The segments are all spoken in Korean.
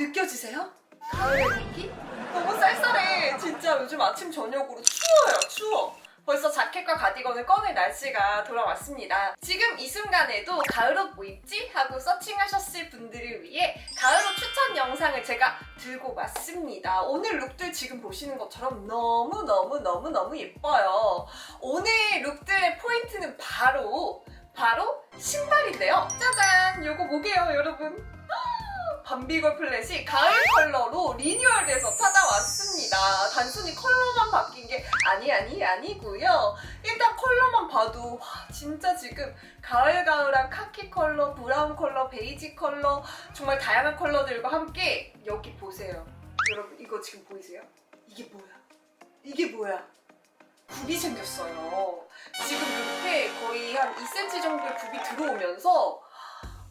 느껴지세요? 가을의 공기? 너무 쌀쌀해. 진짜 요즘 아침 저녁으로 추워요. 추워. 벌써 자켓과 가디건을 꺼낼 날씨가 돌아왔습니다. 지금 이 순간에도 가을옷 뭐 입지? 하고 서칭하셨을 분들을 위해 가을옷 추천 영상을 제가 들고 왔습니다. 오늘 룩들 지금 보시는 것처럼 너무너무너무너무 예뻐요. 오늘 룩들의 포인트는 바로 바로 신발인데요. 짜잔! 요거 뭐게요, 여러분? 밤비걸 플랫이 가을 컬러로 리뉴얼돼서 찾아왔습니다. 단순히 컬러만 바뀐 게 아니 아니 아니고요. 일단 컬러만 봐도 와, 진짜 지금 가을가을한 카키 컬러, 브라운 컬러, 베이지 컬러 정말 다양한 컬러들과 함께 여기 보세요. 여러분 이거 지금 보이세요? 이게 뭐야? 이게 뭐야? 굽이 생겼어요. 지금 이렇게 거의 한 2cm 정도의 굽이 들어오면서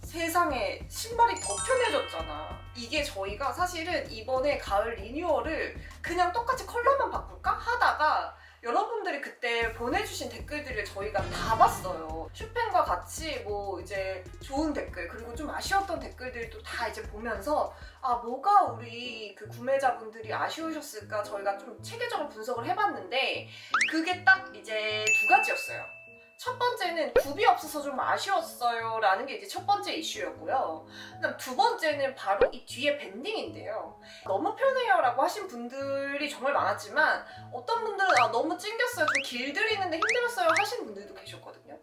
세상에 신발이 더 편해졌잖아. 이게 저희가 사실은 이번에 가을 리뉴얼을 그냥 똑같이 컬러만 바꿀까 하다가 여러분들이 그때 보내주신 댓글들을 저희가 다 봤어요. 슈펜과 같이 뭐 이제 좋은 댓글 그리고 좀 아쉬웠던 댓글들도 다 이제 보면서 아 뭐가 우리 그 구매자분들이 아쉬우셨을까 저희가 좀 체계적으로 분석을 해봤는데 그게 딱 이제 두 가지였어요. 첫 번째는 굽이 없어서 좀 아쉬웠어요 라는 게 이제 첫 번째 이슈였고요. 그다음 두 번째는 바로 이 뒤에 밴딩인데요. 너무 편해요 라고 하신 분들이 정말 많았지만 어떤 분들은 아, 너무 찡겼어요. 좀 길들이는데 힘들었어요 하시는 분들도 계셨거든요.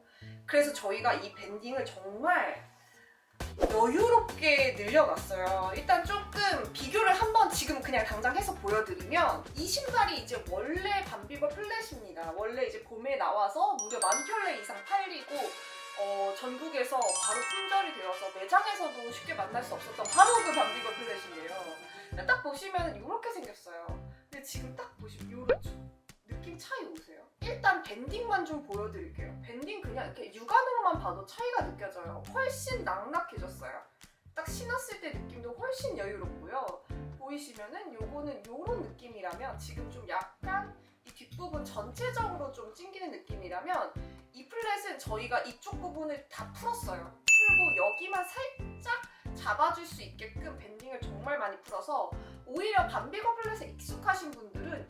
그래서 저희가 이 밴딩을 정말 여유롭게 늘려놨어요. 일단 조금 비교를 한번 지금 그냥 당장 해서 보여드리면 이 신발이 이제 원래 밤비버 플랫입니다. 원래 이제 봄에 나와서 무려 만 켤레 이상 팔리고 어, 전국에서 바로 품절이 되어서 매장에서도 쉽게 만날 수 없었던 바로 그 밤비버 플랫인데요. 딱 보시면 이렇게 생겼어요. 근데 지금 딱 보시면 이렇죠. 느낌 차이 오세요? 일단 밴딩만 좀 보여드릴게요. 밴딩 그냥 이렇게 육안으로만 봐도 차이가 느껴져요. 훨씬 낙낙해졌어요. 딱 신었을 때 느낌도 훨씬 여유롭고요. 보이시면은 요거는 요런 느낌이라면 지금 좀 약간 이 뒷부분 전체적으로 좀 찡기는 느낌이라면 이 플랫은 저희가 이쪽 부분을 다 풀었어요. 풀고 여기만 살짝 잡아줄 수 있게끔 밴딩을 정말 많이 풀어서 오히려 밤비거 플랫에 익숙하신 분들은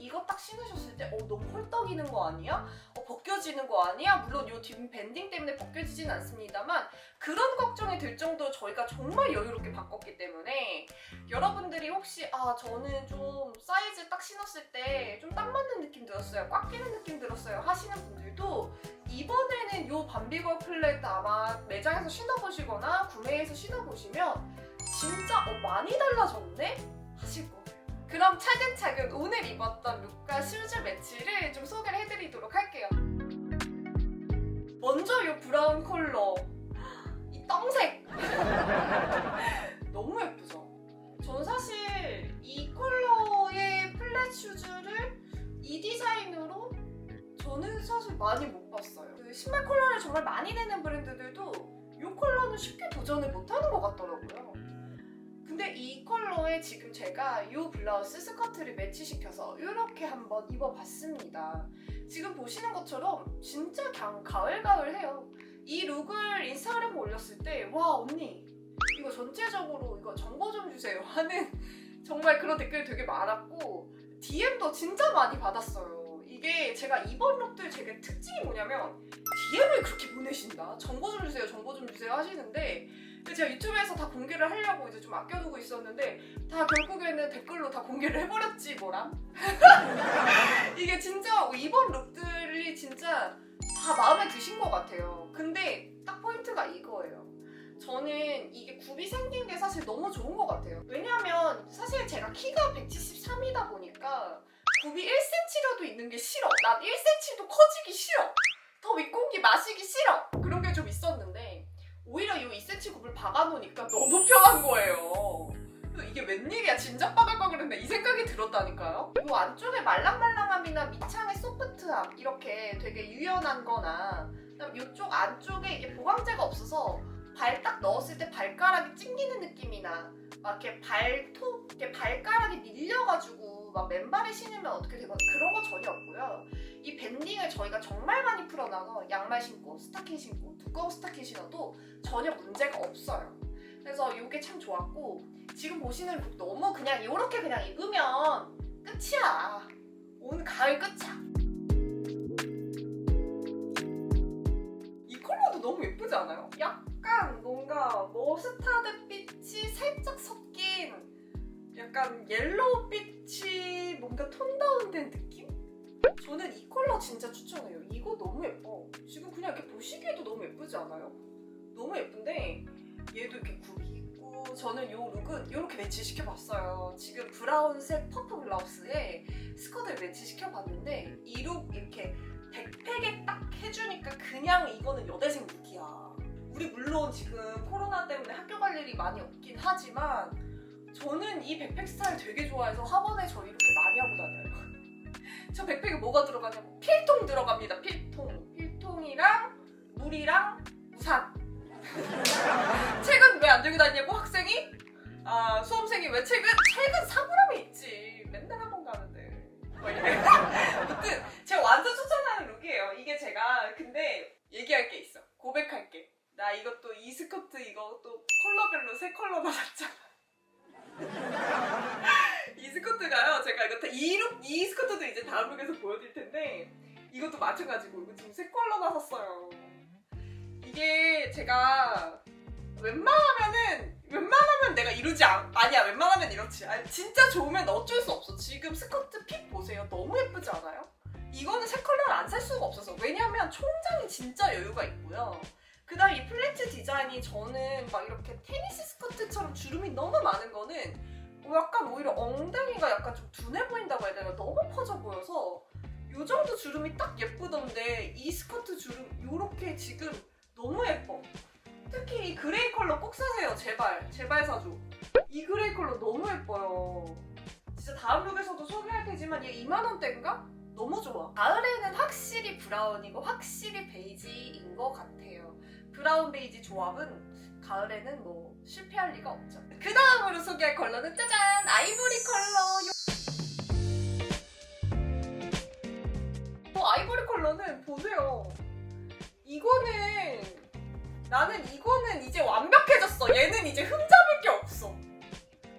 어, 너무 헐떡이는 거 아니야? 어, 벗겨지는 거 아니야? 물론 이 뒷 밴딩 때문에 벗겨지진 않습니다만 그런 걱정이 들 정도로 저희가 정말 여유롭게 바꿨기 때문에 여러분들이 혹시 아 저는 좀 사이즈 딱 신었을 때 좀 딱 맞는 느낌 들었어요 꽉 끼는 느낌 들었어요 하시는 분들도 이번에는 요 밤비거 플랫 아마 매장에서 신어보시거나 구매해서 신어보시면 진짜 어, 많이 달라졌네? 하실 거예요 그럼 차근차근 오늘 입었던 룩과 슈즈 매치를 좀 소개를 해드리도록 할게요 먼저 이 브라운 컬러 이 떡색 너무 예쁘죠? 저는 사실 이 컬러의 플랫 슈즈를 이 디자인으로 저는 사실 많이 못 봤어요. 그 신발 컬러를 정말 많이 내는 브랜드들도 이 컬러는 쉽게 도전을 못하는 것 같더라고요. 근데 이 컬러에 지금 제가 이 블라우스 스커트를 매치시켜서 이렇게 한번 입어봤습니다. 지금 보시는 것처럼 진짜 그냥 가을가을해요. 이 룩을 인스타그램에 올렸을 때 와 언니 이거 전체적으로 이거 정보 좀 주세요 하는 정말 그런 댓글이 되게 많았고 DM도 진짜 많이 받았어요. 이게 제가 이번 룩들 되게 특징이 뭐냐면 DM을 그렇게 보내신다. 정보 좀 주세요, 정보 좀 주세요 하시는데 제가 유튜브에서 다 공개를 하려고 이제 좀 아껴두고 있었는데 다 결국에는 댓글로 다 공개를 해버렸지 뭐람. 이게 진짜 이번 룩들이 진짜 다 마음에 드신 것 같아요. 근데 딱 포인트가 이거예요. 저는 이게 굽이 생긴 게 사실 너무 좋은 것 같아요. 왜냐하면 사실 제가 키가 173이다 보니까 굽이 1cm라도 있는 게 싫어. 난 1cm도 커지기 싫어. 더 윗공기 마시기 싫어. 그런 게 좀 있었는데 오히려 이 2cm 굽을 박아놓으니까 너무 편한 거예요. 이게 웬일이야 진작 박을 걸 그랬네 이 생각이 들었다니까요. 이 안쪽에 말랑말랑함이나 밑창의 소프트함 이렇게 되게 유연한 거나 이쪽 안쪽에 이게 보강제가 없어서 발 딱 넣었을 때 발가락이 찡기는 느낌이나 막 이렇게 발톱, 이렇게 발가락이 밀려가지고 막 맨발에 신으면 어떻게 되거나 그런 거 전혀 없고요. 이 밴딩을 저희가 정말 많이 풀어놔서 양말 신고 스타킹 신고 두꺼운 스타킹 신어도 전혀 문제가 없어요. 그래서 이게 참 좋았고 지금 보시는 룩 너무 그냥 이렇게 그냥 입으면 끝이야. 온 가을 끝이야. 이 컬러도 너무 예쁘지 않아요? 약간 뭔가 머스타드 빛이 살짝 섞인 약간 옐로우빛이 뭔가 톤 다운된 느낌? 저는 이 컬러 진짜 추천해요. 이거 너무 예뻐. 지금 그냥 이렇게 보시기에도 너무 예쁘지 않아요? 너무 예쁜데 얘도 이렇게 굽이 있고 저는 이 룩은 이렇게 매치시켜봤어요. 지금 브라운색 퍼프 블라우스에 스커트를 매치시켜봤는데 이 룩 이렇게 백팩에 딱 해주니까 그냥 이거는 여대생 룩이야. 우리 물론 지금 코로나 때문에 학교 갈 일이 많이 없긴 하지만 저는 이 백팩 스타일 되게 좋아해서 학원에 저 이렇게 많이 하고 다녀요. 저 백팩에 뭐가 들어가냐면 필통 들어갑니다. 필통. 필통이랑 물이랑 우산. 책은 왜 안 들고 다니냐고 학생이? 아 수험생이 왜 책은? 책은 사물함에 있지. 맨날 학원 가는데. 뭐 이래. 아무튼 제가 완전 추천하는 룩이에요. 이게 제가 근데 얘기할 게 있어. 고백할 게. 나 이것도 이 스커트 또 컬러별로 세 컬러나 샀잖아. 이 스커트가요. 제가 이거 다- 이 룩, 이 스커트도 이제 다음 룩에서 보여드릴 텐데 이것도 마찬가지고 이거 지금 세 컬러나 샀어요. 이게 제가 웬만하면은 웬만하면 내가 이러지 않, 아니야 웬만하면 이렇지 아니, 진짜 좋으면 어쩔 수 없어 지금 스커트 핏 보세요 너무 예쁘지 않아요? 이거는 새 컬러를 안 살 수가 없어서 왜냐면 총장이 진짜 여유가 있고요 그 다음 이 플레츠 디자인이 저는 막 이렇게 테니스 스커트처럼 주름이 너무 많은 거는 뭐 약간 오히려 엉덩이가 약간 좀 둔해 보인다고 해야 되나? 너무 퍼져 보여서 요 정도 주름이 딱 예쁘던데 이 스커트 주름 요렇게 지금 너무 예뻐. 특히 이 그레이 컬러 꼭 사세요 제발. 제발 사줘. 이 그레이 컬러 너무 예뻐요. 진짜 다음 룩에서도 소개할 테지만 얘 2만원대인가? 너무 좋아. 가을에는 확실히 브라운이고 확실히 베이지인 것 같아요 브라운 베이지 조합은 가을에는 뭐 실패할 리가 없죠 그 다음으로 소개할 컬러는 짜잔 아이보리 컬러 어, 아이보리 컬러는 보세요 이거는 나는 이거는 이제 완벽해졌어. 얘는 이제 흠잡을 게 없어.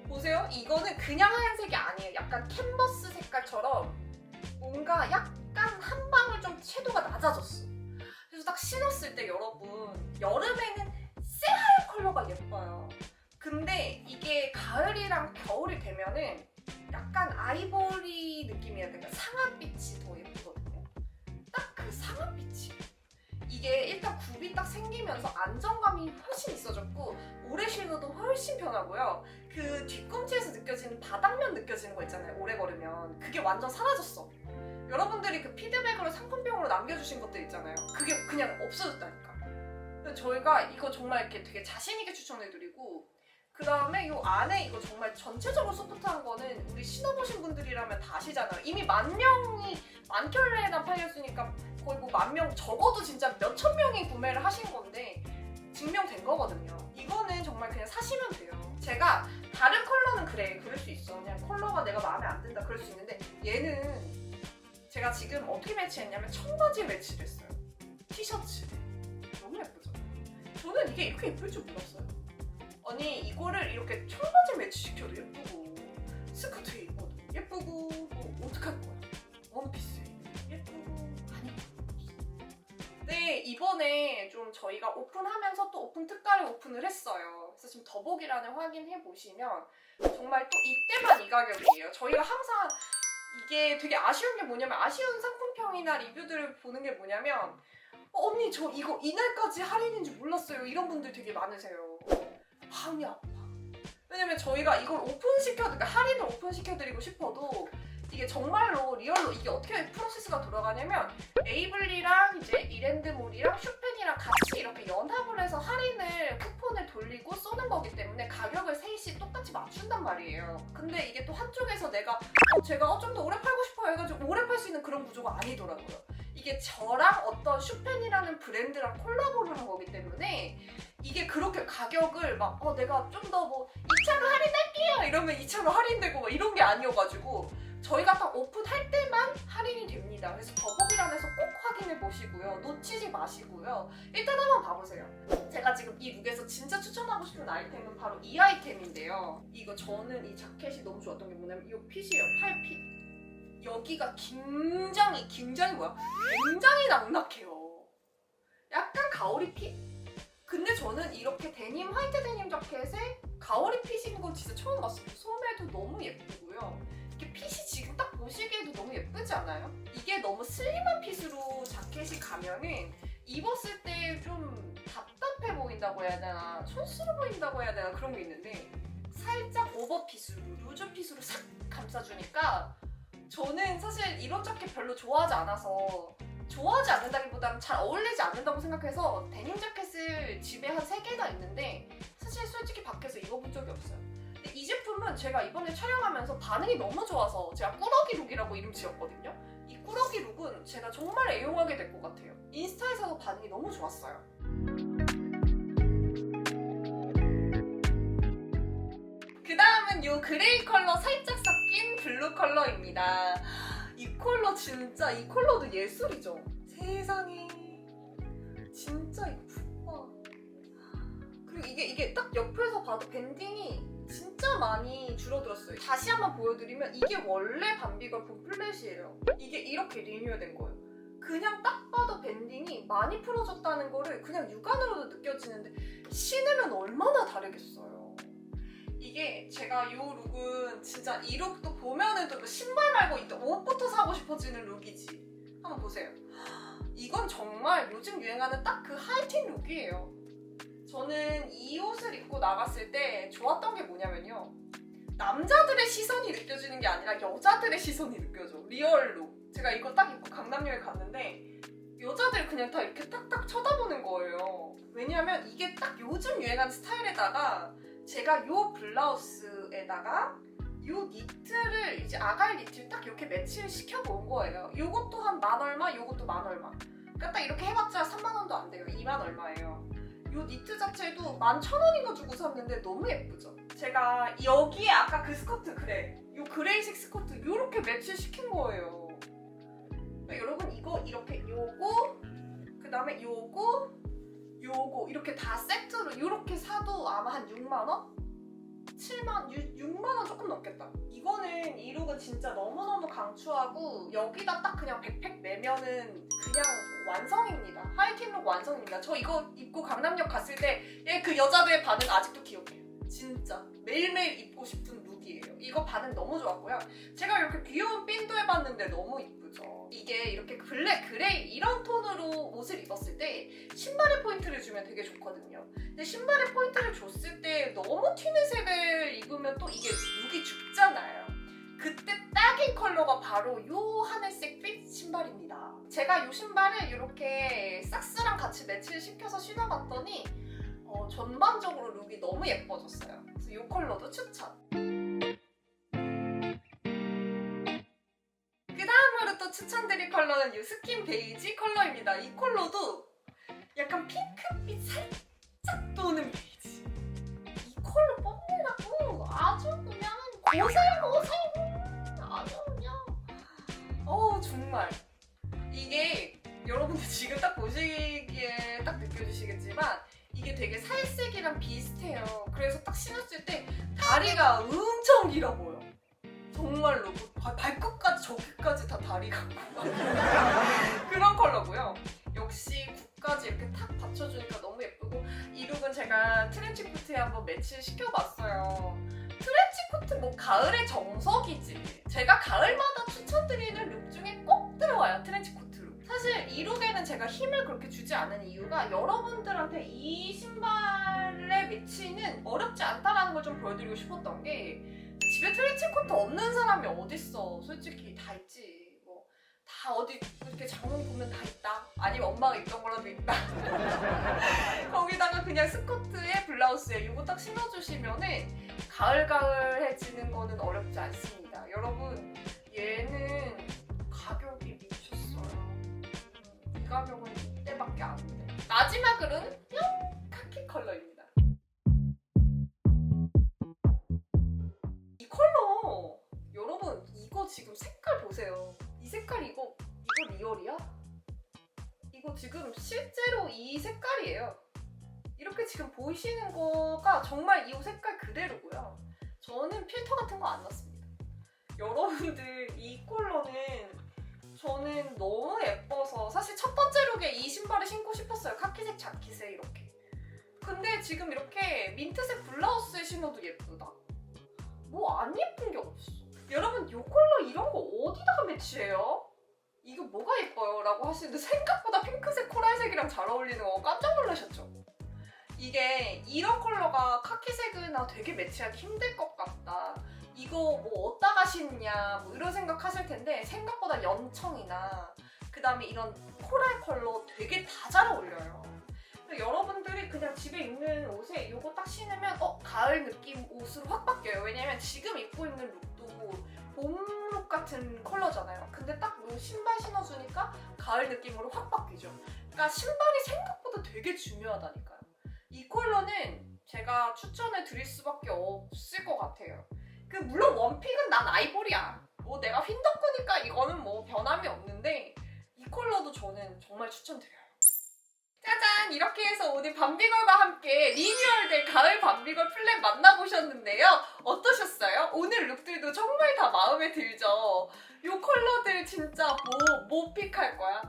보세요. 이거는 그냥 하얀색이 아니에요. 약간 캔버스 색깔처럼 뭔가 약간 한 방울 좀 채도가 낮아졌어. 그래서 딱 신었을 때 여러분 여름에는 새하얀 컬러가 예뻐요. 근데 이게 가을이랑 겨울이 되면은 약간 아이보리 느낌이야. 그러니까 상아빛이 더 예쁘거든요. 딱 그 상아빛이. 이게 일단 굽이 딱 생기면서 안정감이 훨씬 있어졌고 오래 신어도 훨씬 편하고요. 그 뒤꿈치에서 느껴지는 바닥면 느껴지는 거 있잖아요. 오래 걸으면 그게 완전 사라졌어. 여러분들이 그 피드백으로 상품병으로 남겨주신 것들 있잖아요. 그게 그냥 없어졌다니까. 저희가 이거 정말 이렇게 되게 자신 있게 추천해드리고 그 다음에 이 안에 이거 정말 전체적으로 소프트한 거는 우리 신어보신 분들이라면 다 아시잖아요. 이미 만 명이 만 켤레나 팔렸으니까 거의 뭐 만 명 적어도 진짜 몇천 명이 구매를 하신 건데 증명된 거거든요. 이거는 정말 그냥 사시면 돼요. 제가 다른 컬러는 그래 그럴 수 있어. 그냥 컬러가 내가 마음에 안 든다 그럴 수 있는데 얘는 제가 지금 어떻게 매치했냐면 청바지에 매치를 했어요. 티셔츠. 너무 예쁘죠? 저는 이게 이렇게 예쁠 줄 몰랐어요. 아니 이거를 이렇게 청바지 매치시켜도 예쁘고 스커트에 입어도 예쁘고 뭐 어떡할 거야? 원피스에 예쁘고 안 예쁘고 네 이번에 좀 저희가 오픈하면서 또 오픈 특가를 오픈을 했어요. 그래서 지금 더보기란을 확인해 보시면 정말 또 이때만 이 가격이에요. 저희가 항상 이게 되게 아쉬운 게 뭐냐면 아쉬운 상품평이나 리뷰들을 보는 게 뭐냐면 어, 언니 저 이거 이날까지 할인인 줄 몰랐어요. 이런 분들 되게 많으세요. 마음이 아파. 왜냐면 저희가 이걸 오픈시켜, 그러니까 할인을 오픈시켜드리고 싶어도 이게 정말로 리얼로 이게 어떻게 프로세스가 돌아가냐면 에이블리랑 이제 이랜드몰이랑 슈펜이랑 같이 이렇게 연합을 해서 맞춘단 말이에요. 근데 이게 또 한쪽에서 내가 어, 제가 어, 좀 더 오래 팔고 싶어요 해가지고 오래 팔 수 있는 그런 구조가 아니더라고요. 이게 저랑 어떤 슈펜이라는 브랜드랑 콜라보를 한 거기 때문에 이게 그렇게 가격을 막 어 내가 좀 더 뭐 2차로 할인할게요 이러면 2차로 할인되고 막 이런 게 아니어가지고 저희가 딱 오픈할 때만 할인이 됩니다. 그래서 더보기란에서 꼭 확인해 보시고요. 놓치지 마시고요. 일단 한번 봐보세요. 제가 지금 이 룩에서 진짜 추천하고 싶은 아이템은 바로 이 아이템인데요. 이거 저는 이 자켓이 너무 좋았던 게 뭐냐면 이 핏이에요. 팔핏. 여기가 굉장히 굉장히 뭐야? 굉장히 낙낙해요. 약간 가오리 핏? 근데 저는 이렇게 데님 화이트 데님 자켓에 가오리 핏인 건 진짜 처음 봤어요. 소매도 너무 예쁘고요. 이렇게 핏이 지금 딱 보시기에도 너무 예쁘지 않아요? 이게 너무 슬림한 핏으로 자켓이 가면은 입었을 때 좀 답답해 보인다고 해야 되나 촌스러워 보인다고 해야 되나 그런 게 있는데 살짝 오버핏으로 루즈 핏으로 싹 감싸주니까 저는 사실 이런 자켓 별로 좋아하지 않아서 좋아하지 않는다기보다는 잘 어울리지 않는다고 생각해서 데님 자켓을 집에 한 3개나 있는데 사실 솔직히 밖에서 입어본 적이 없어요. 제품은 제가 이번에 촬영하면서 반응이 너무 좋아서 제가 꾸러기 룩이라고 이름 지었거든요. 이 꾸러기 룩은 제가 정말 애용하게 될 것 같아요. 인스타에서도 반응이 너무 좋았어요. 그 다음은 이 그레이 컬러 살짝 섞인 블루 컬러입니다. 이 컬러 진짜 이 컬러도 예술이죠. 세상에 진짜 이쁘다. 그리고 이게 이게 딱 옆에서 봐도 밴딩이 진짜 많이 줄어들었어요. 다시 한번 보여드리면 이게 원래 밤비걸품 플랫이에요. 이게 이렇게 리뉴얼된 거예요. 그냥 딱 봐도 밴딩이 많이 풀어졌다는 거를 그냥 육안으로도 느껴지는데 신으면 얼마나 다르겠어요. 이게 제가 이 룩은 진짜 이 룩도 보면은 또 신발 말고 일단 옷부터 사고 싶어지는 룩이지. 한번 보세요. 이건 정말 요즘 유행하는 딱 그 하이틴 룩이에요. 저는 이 옷을 입고 나갔을 때 좋았던 게 뭐냐면요. 남자들의 시선이 느껴지는 게 아니라 여자들의 시선이 느껴져. 리얼로. 제가 이거 딱 입고 강남역에 갔는데 여자들 그냥 다 이렇게 딱딱 쳐다보는 거예요. 왜냐면 이게 딱 요즘 유행하는 스타일에다가 제가 요 블라우스에다가 요 니트를 이제 아갈 니트를 딱 이렇게 매치를 시켜놓은 거예요. 요것도 한 만 얼마, 요것도 만 얼마. 그러니까 딱 이렇게 해봤자 3만 원도 안 돼요. 2만 얼마예요. 요 니트 자체도 11,000원인가 주고 샀는데 너무 예쁘죠? 제가 여기에 아까 그 스커트 그래. 요 그레이식 스커트 요렇게 매치 시킨 거예요. 그러니까 여러분 이거 이렇게 요거 그 다음에 요거 요거 이렇게 다 세트로 요렇게 사도 아마 한 6만 원? 7만 6, 만원 조금 넘겠다. 이거는 이 룩은 진짜 너무너무 강추하고 여기다 딱 그냥 백팩 매면은 그냥 완성입니다. 하이틴 룩 완성입니다. 저 이거 입고 강남역 갔을 때그 여자들의 반응 아직도 기억해요. 진짜 매일매일 입고 싶은 룩이에요. 이거 반응 너무 좋았고요. 제가 이렇게 귀여운 핀도 해봤는데 너무 이쁘죠. 이게 이렇게 블랙, 그레이 이런 톤 옷을 입었을 때 신발에 포인트를 주면 되게 좋거든요. 근데 신발에 포인트를 줬을 때 너무 튀는 색을 입으면 또 이게 룩이 죽잖아요. 그때 딱인 컬러가 바로 요 하늘색 핏 신발입니다. 제가 이 신발을 이렇게 삭스랑 같이 매치를 시켜서 신어봤더니 어, 전반적으로 룩이 너무 예뻐졌어요. 그래서 이 컬러도 추천. 추천드릴 컬러는 이 스킨 베이지 컬러입니다. 이 컬러도 약간 핑크빛 살짝 도는 베이지. 이 컬러 뽐내라고 아주 그냥 고생고생 아주 그냥 어우 정말 이게 여러분들 지금 딱 보시기에 딱 느껴지시겠지만 이게 되게 살색이랑 비슷해요. 그래서 딱 신었을 때 다리가 엄청 길어 보여. 가을의 정석이지. 제가 가을마다 추천드리는 룩 중에 꼭 들어와요 트렌치 코트 룩. 사실 이 룩에는 제가 힘을 그렇게 주지 않은 이유가 여러분들한테 이 신발의 매치는 어렵지 않다라는 걸 좀 보여드리고 싶었던 게 집에 트렌치 코트 없는 사람이 어딨어. 솔직히 다 있지. 뭐 다 어디 이렇게 장롱 보면 다 있다. 아니면 엄마가 입던 거라도 있다. 거기다가 그냥 스커트에 블라우스에 이거 딱 신어주시면은 가을가을해지는 거는 어렵지 않습니다. 여러분 얘는 가격이 미쳤어요. 음, 이 가격은 이때밖에 안 돼. 마지막으로는 뿅 카키 컬러입니다. 이 컬러 여러분 이거 지금 색깔 보세요. 이 색깔 이거 이거 리얼이야? 이거 지금 실제로 이 색깔이에요. 지금 보이시는 거가 정말 이 옷 색깔 그대로고요. 저는 필터 같은 거 안 넣습니다. 여러분들 이 컬러는 저는 너무 예뻐서 사실 첫 번째 룩에 이 신발을 신고 싶었어요. 카키색 자켓에 이렇게. 근데 지금 이렇게 민트색 블라우스에 신어도 예쁘다. 뭐 안 예쁜 게 없어. 여러분 이 컬러 이런 거 어디다가 매치해요? 이거 뭐가 예뻐요? 라고 하시는데 생각보다 핑크색 코랄색이랑 잘 어울리는 거 깜짝 놀라셨죠? 이게 이런 컬러가 카키색은 아 되게 매치하기 힘들 것 같다. 이거 뭐 어디다가 신냐 뭐 이런 생각 하실 텐데 생각보다 연청이나 그 다음에 이런 코랄 컬러 되게 다 잘 어울려요. 여러분들이 그냥 집에 입는 옷에 이거 딱 신으면 어 가을 느낌 옷으로 확 바뀌어요. 왜냐면 지금 입고 있는 룩도 봄룩 같은 컬러잖아요. 근데 딱요 신발 신어주니까 가을 느낌으로 확 바뀌죠. 그러니까 신발이 생각보다 되게 중요하다니까요. 이 컬러는 제가 추천을 드릴 수밖에 없을 것 같아요. 그 물론 원픽은 난 아이보리야. 뭐 내가 흰덕후니까 이거는 뭐 변함이 없는데 이 컬러도 저는 정말 추천드려요. 짜잔! 이렇게 해서 오늘 밤비걸과 함께 리뉴얼된 가을 밤비걸 플랫 만나보셨는데요. 어떠셨어요? 오늘 룩들도 정말 다 마음에 들죠? 이 컬러들 진짜 뭐, 뭐 픽할 거야?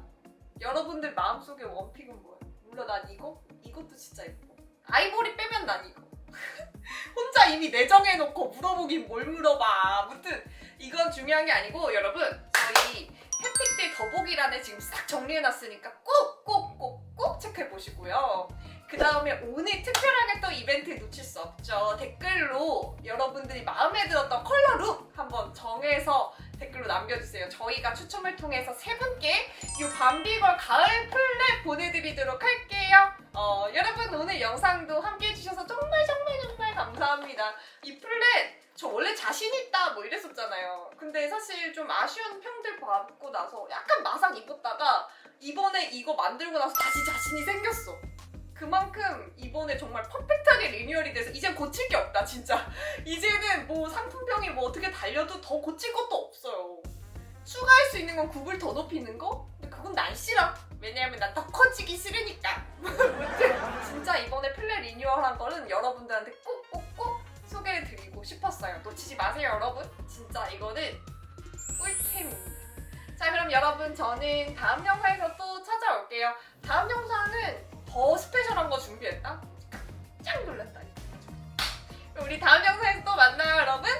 여러분들 마음속에 원픽은 뭐야? 물론 난 이거? 이것도 진짜 예뻐. 아이보리 빼면 난 이거. 혼자 이미 내정해놓고 물어보긴 뭘 물어봐. 아무튼 이건 중요한 게 아니고 여러분 저희 햇빛들 더보기란에 지금 싹 정리해놨으니까 꼭 꼭 꼭 꼭 체크해보시고요. 그 다음에 오늘 특별하게 또 이벤트 놓칠 수 없죠. 댓글로 여러분들이 마음에 들었던 컬러 룩 한번 정해서 댓글로 남겨주세요. 저희가 추첨을 통해서 세 분께 이 밤비걸 가을 플랫 보내드리도록 할게요. 어, 여러분 오늘 영상도 함께 해주셔서 정말 정말 정말 감사합니다. 이 플랫 저 원래 자신 있다 뭐 이랬었잖아요. 근데 사실 좀 아쉬운 평들 받고 나서 약간 마상 입었다가 이번에 이거 만들고 나서 다시 자신이 생겼어. 그만큼 이번에 정말 퍼펙트하게 리뉴얼이 돼서 이제 고칠 게 없다 진짜. 이제는 뭐 상품명이 뭐 어떻게 달려도 더 고칠 것도 없어요. 추가할 수 있는 건 굽을 더 높이는 거? 그건 난 싫어. 왜냐하면 난 더 커지기 싫으니까. 진짜 이번에 플랫 리뉴얼한 거는 여러분들한테 꼭꼭꼭 소개해 드리고 싶었어요. 놓치지 마세요 여러분. 진짜 이거는 꿀템입니다. 자 그럼 여러분 저는 다음 영상에서 또 찾아올게요. 다음 영상은 더 스페셜한 거 준비했다? 깜짝 놀랐다니까. 우리 다음 영상에서 또 만나요 여러분.